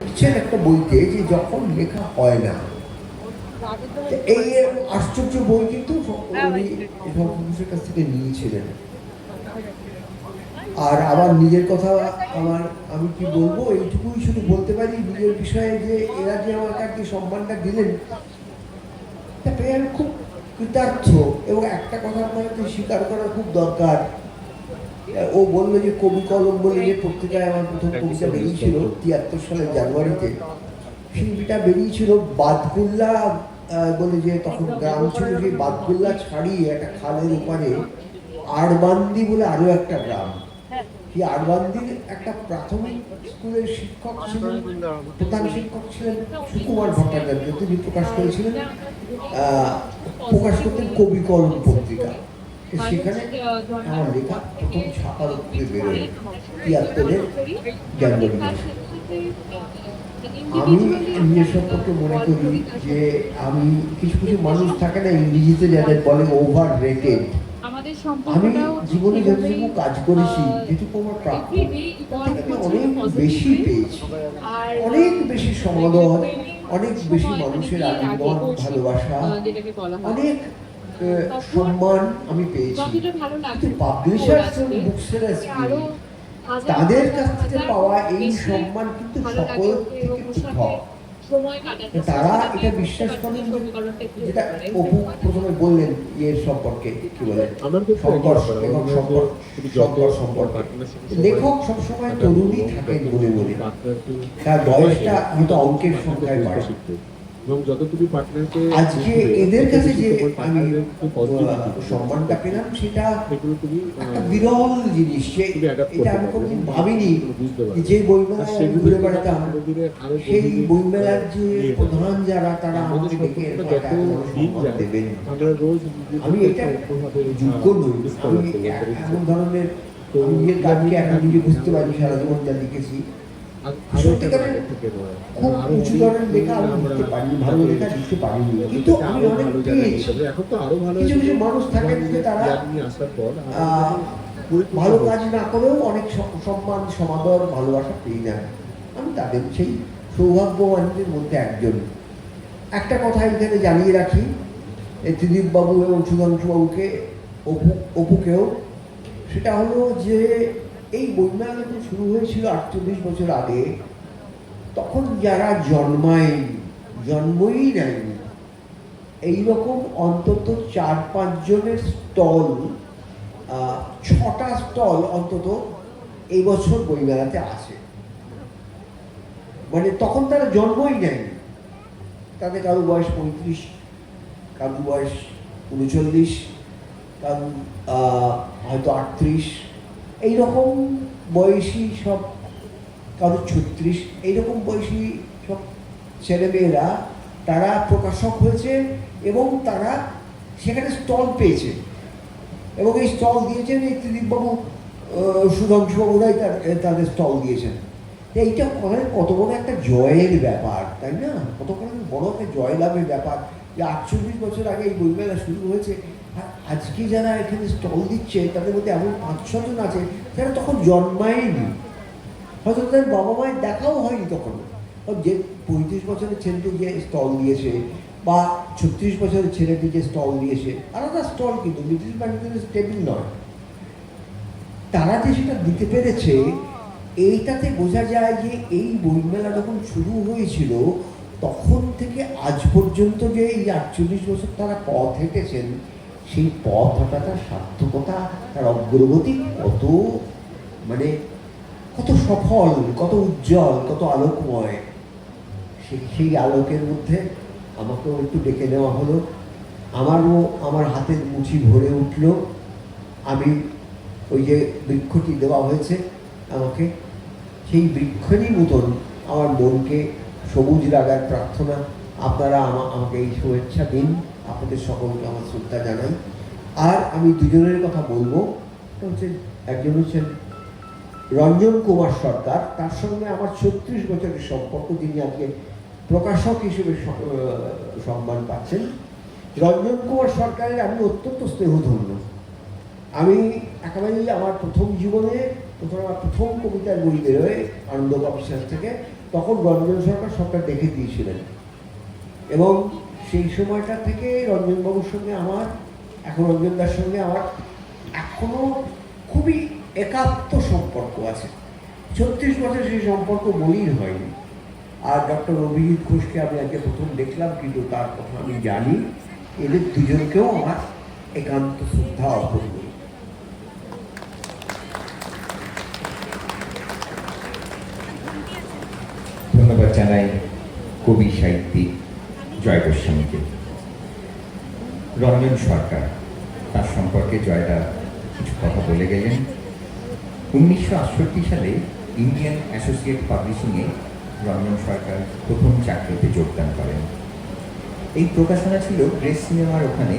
লিখছেন একটা বইতে যে যখন লেখা হয় না এই আশ্চর্য বই কিন্তু উনি ঘোষের কাছ থেকে নিয়েছিলেন। আর আমার নিজের কথা আমার আমি কি বলব এইটুকুই শুধু বলতে পারি নিজের বিষয়ে যে এরা যে আমাকে আর কি সম্মানটা দিলেন আমি খুব কৃতার্থ এবং একটা কথা আপনাকে স্বীকার করা খুব দরকার। ও বলল যে কবি কলম বলে যে পত্রিকায় আমার প্রথম কবিতা বেরিয়েছিল তিয়াত্তর সালের জানুয়ারিতে। শিল্পীটা বেরিয়েছিল বাদকুল্লা আহ, বলে যে তখন গ্রাম ছিল যে বাদকুল্লা ছাড়িয়ে একটা খালের ওপারে আরবান্দি বলে আরও একটা গ্রাম। সেই আড়বান্দির একটা প্রাথমিক স্কুলের শিক্ষক ছিলেন প্রধান শিক্ষক ছিলেন সুকুমার ভট্টাচার্য তিনি প্রকাশ করেছিলেন আহ, প্রকাশ করতেন কবি কলম পত্রিকা। সেখানে আমার লেখা প্রথম ছাপার উপরে বেরোয়। তিয়াত্তরের জানুয়ারি আমি নিজের সম্পর্কে মনে করি যে আমি কিছু কিছু মানুষ থাকে না ইংরেজিতে যাদের বলে ওভার রেটেড আমি জীবনে যতটুকু কাজ করেছি যেটুকু আমার প্রাপ্য অনেক বেশি পেয়েছি। অনেক বেশি সমাদর অনেক বেশি মানুষের মানে আলিঙ্গন ভালোবাসা। অনেক সম্মান আমি পেয়েছি। কিন্তু পাবলিশার্স এবং তাদের কাছ থেকে পাওয়া এই সম্মান কিন্তু সকল থেকে পৃথক তারা এটা বিশ্বাস করেন যেটা অপু প্রথমে বললেন ইয়ের সম্পর্কে কি বলে? আমার ক্ষেত্রে সম্পর্ক একই ব্যাপার। লেখক সম্পর্ক লেখক সবসময় তরুণী থাকেন বলে বলে। তার বয়সটা হয়তো অঙ্কের সংখ্যায় বাড়ে। এবং পার্টনারকে আজকে এদের কাছে যে আমি সম্মানটা পেলাম সেটা তুমি একটা বিরল জিনিস এটা আমি কোনোদিন ভাবিনি বুঝতে পারবে। যে ঘুরে বেড়াতাম সেই বইমেলার যে প্রধান যারা তারা আমাদের ডেকে দেবেন। আমি এটা অন্যভাবে, যোগ্য নই আমি এমন ধরনের নিজের কাজকে এখন নিজে বুঝতে পারি সারা জীবন যা লিখেছি। ভালো কাজ না করেও অনেক সম্মান সমাদর ভালোবাসা পেয়ে যান আমি তাদের সেই সৌভাগ্যবানদের মধ্যে একজন একটা কথা এখানে জানিয়ে রাখি এই ত্রিদীপ বাবু এবং সুধাংশু বাবুকে অপু অপুকেও সেটা হলো যে এই বইমেলা যখন শুরু হয়েছিল আটচল্লিশ বছর আগে, তখন যারা জন্মায়, জন্মই নেয়নি। এইরকম অন্তত চার পাঁচ জনের স্টল ছটা স্টল অন্তত এই বছর বইমেলাতে আছে। মানে তখন তারা জন্মই নেয়নি। তাদের কারও বয়স পঁয়ত্রিশ, কারও বয়স উনচল্লিশ, কারও হয়তো আটত্রিশ এইরকম বয়সী সব কারও ছত্রিশ, এইরকম বয়সী সব ছেলেমেয়েরা, তারা প্রকাশক হয়েছে এবং তারা সেখানে স্টল পেয়েছে। এবং এই স্টল দিয়েছেন এই ত্রিদীপবাবু সুধাংশুবাবুরাই তার তাদের স্টল দিয়েছেন। এইটা অনেক কত বড় একটা জয়ের ব্যাপার, তাই না? কত বড় একটা জয় লাভের ব্যাপার। যে আটচল্লিশ বছর আগে এই বইমেলা শুরু হয়েছে আজকে যারা এখানে স্টল দিচ্ছে, তাদের মধ্যে এমন পাঁচ ছজন আছে, যারা তখন জন্মায়নি। হয়তো তাদের বাবা মায়ের দেখাও হয়নি তখন। যে পঁয়ত্রিশ বছরের ছেলেটি যে স্টল দিয়েছে, বা ছত্রিশ বছরের ছেলেটি যে স্টল দিয়েছে, আলাদা স্টল কিন্তু লিটিল ম্যাগজিনের টেবিল নয়। তারা যে সেটা দিতে পেরেছে, এইটাতে বোঝা যায় যে এই বইমেলা যখন শুরু হয়েছিল, তখন থেকে আজ পর্যন্ত যে এই আটচল্লিশ বছর তারা পথ হেঁটেছেন সেই পথ হাঁটা তার সার্থকতা, তার অগ্রগতি কত মানে কত সফল, কত উজ্জ্বল, কত আলোকময়। সেই আলোকের মধ্যে আমাকেও একটু ডেকে নেওয়া হলো। আমারও আমার হাতের মুঠি ভরে উঠল। আমি ওই যে বৃক্ষটি দেওয়া হয়েছে আমাকে, সেই বৃক্ষেরই মতন আমার মনকে সবুজ লাগার প্রার্থনা। আপনারা আমা- আমাকে এই শুভেচ্ছা দিন। আপনাদের সকলকে আমার শ্রদ্ধা জানাই। আর আমি দুজনের কথা বলব একটা হচ্ছে একজন হচ্ছেন রঞ্জন কুমার সরকার। তার সঙ্গে আমার ছত্রিশ বছরের সম্পর্ক, যিনি আজকে প্রকাশক হিসেবে সম্মান পাচ্ছেন। রঞ্জন কুমার সরকারের আমি অত্যন্ত স্নেহধন্য। আমি একেবারেই আমার প্রথম জীবনে, প্রথম আমার প্রথম কবিতার বই বেরোয় আনন্দ অফিসার থেকে, তখন রঞ্জন সরকার সরকার দেখে দিয়েছিলেন। এবং সেই সময়টা থেকে রঞ্জনবাবুর সঙ্গে আমার, এখন রঞ্জনদার সঙ্গে আমার এখনও খুবই একাত্ম সম্পর্ক আছে। ছত্রিশ বছর সেই সম্পর্ক মলিন হয়নি। আর ডক্টর অভিজিৎ ঘোষকে আমি আজকে প্রথম দেখলাম, কিন্তু তার কথা আমি জানি, এদের দুজনকেও আমার একান্ত শ্রদ্ধা অর্পণ করি। ধন্যবাদ জানাই কবি সাহিত্যিক। জয় গোস্বামীকে রঞ্জন সরকার তার সম্পর্কে জয়দা কিছু কথা বলে গেলেন। উনিশশো আটষট্টি সালে ইন্ডিয়ান অ্যাসোসিয়েট পাবলিশিংয়ে রঞ্জন সরকার প্রথম চাকরিতে যোগদান করেন। এই প্রকাশনা ছিল গ্রেস সিনেমার ওখানে